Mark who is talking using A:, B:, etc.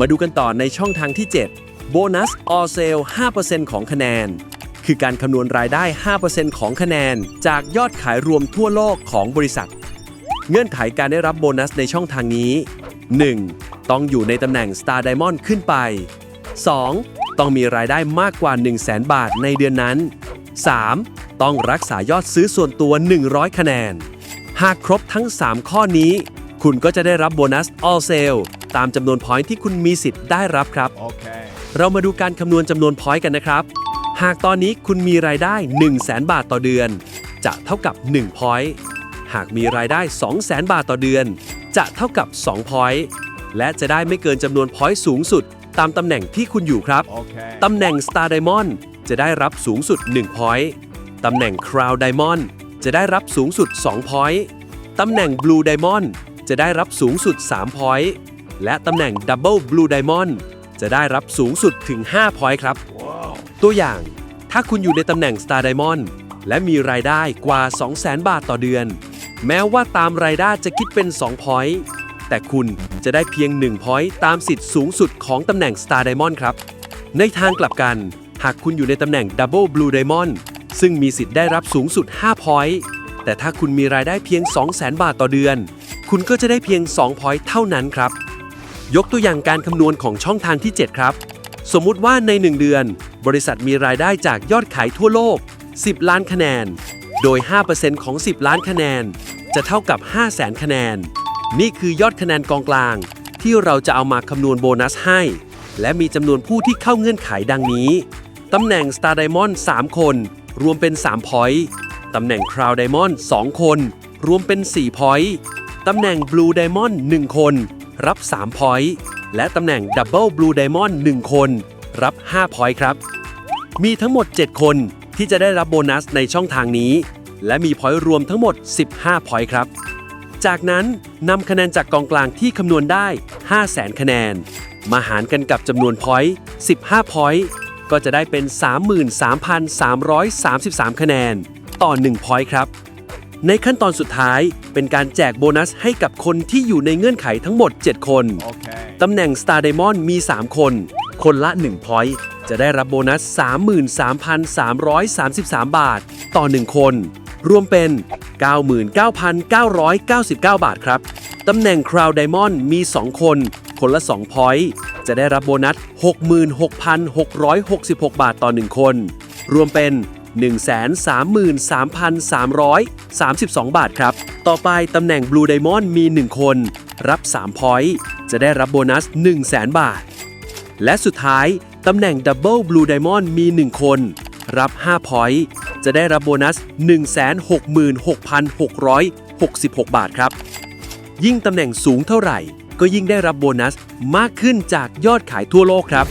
A: มาดูกันต่อในช่องทางที่ 7 โบนัส all sale 5%ของคะแนน คือการคำนวณรายได้ 5%ของคะแนน จากยอดขายรวมทั่วโลกของบริษัท เงื่อนไขการได้รับโบนัสในช่องทางนี้ 1. ต้องอยู่ในตำแหน่ง Star Diamond ขึ้นไป 2. ต้องมีรายได้มากกว่า 1 0 0 0 0แบาทในเดือนนั้น 3. ต้องรักษายอดซื้อส่วนตัว 100 คะแนน หากครบทั้ง 3 ข้อนี้ คุณก็จะได้รับโบนัส all sale ตามจำนวนพอยต์ที่คุณมีสิทธิ์ได้รับครับ
B: Okay.
A: เรามาดูการคำนวณจำนวนพอยต์กันนะครับ หากตอนนี้คุณมีรายได้ 1 0 0 0 0แบาทต่อเดือน จะเท่ากับ1พอยต์หากมีรายได้ 2 0 0 0 0 0 บาทต่อเดือน จะเท่ากับ2พอยต์และจะได้ไม่เกินจำนวนพอยต์สูงสุด ตามตำแหน่งที่คุณอยู่ครับ
B: Okay.
A: ตำแหน่ง Star Diamond จะได้รับสูงสุด1 point ตำแหน่ง Crown Diamond จะได้รับสูงสุด2 point ตำแหน่ง Blue Diamond จะได้รับสูงสุด3 point และตำแหน่ง Double Blue Diamond จะได้รับสูงสุดถึง5 point ครับ ตัวอย่าง ถ้าคุณอยู่ในตำแหน่ง Star Diamond และมีรายได้กว่า 200,000 บาทต่อเดือน แม้ว่าตามรายได้จะคิดเป็น2 point แต่คุณจะได้เพียง1 point ตามสิทธิ์สูงสุดของตำแหน่ง Star Diamond ครับ ในทางกลับกัน หากคุณอยู่ในตำแหน่ง Double Blue Diamond ซึ่งมีสิทธิ์ได้รับสูงสุด5 point แต่ถ้าคุณมีรายได้เพียง 200,000 บาทต่อเดือน คุณก็จะได้เพียง2 point เท่านั้นครับ ยกตัวอย่างการคำนวณของช่องทางที่ 7 ครับ สมมุติว่าใน 1 เดือน บริษัทมีรายได้จากยอดขายทั่วโลก 10 ล้านคะแนน โดย 5%ของ 10 ล้านคะแนน จะเท่ากับ 5 0 0 0 0 0 คะแนน นี่คือยอดคะแนนกองกลาง ที่เราจะเอามาคำนวณโบนัสให้ และมีจำนวนผู้ที่เข้าเงื่อนไขดังนี้ตำแหน่ง Star Diamond 3 คน รวมเป็น3 point ตำแหน่ง Crown Diamond 2 คน รวมเป็น4 point ตำแหน่ง Blue Diamond 1 คน รับ3 point และตำแหน่ง Double Blue Diamond 1คน รับ5 point ครับ มีทั้งหมด 7 คนที่จะได้รับโบนัสในช่องทางนี้ และมีพอยต์รวมทั้งหมด 15 พอยต์ครับ จากนั้นนำคะแนนจากกองกลางที่คำนวณได้ 500,000 คะแนน มาหารกันกับจำนวนพอยต์ 15 พอยต์ก็จะได้เป็น 33,333 คะแนน ต่อ 1 พอยต์ครับ ในขั้นตอนสุดท้ายเป็นการแจกโบนัสให้กับคนที่อยู่ในเงื่อนไขทั้งหมด 7 คน
B: Okay.
A: ตำแหน่ง Star Diamond มี 3 คน คนละ1 point จะได้รับโบนัส 33,333 บาท ต่อ 1 คน รวมเป็น 99,999 บาทครับ ตำแหน่ง Crown Diamond มี 2 คน คนละ2 point จะได้รับโบนัส 66,666 บาทต่อ 1 คน รวมเป็น 133,332 บาทครับ ต่อไปตำแหน่ง Blue Diamond มี 1 คน รับ3 point จะได้รับโบนัส 100,000 บาท และสุดท้ายตำแหน่ง Double Blue Diamond มี 1 คน รับ5 point จะได้รับโบนัส 166,666 บาทครับ ยิ่งตำแหน่งสูงเท่าไหร่ ก็ยิ่งได้รับโบนัสมากขึ้นจากยอดขายทั่วโลกครับ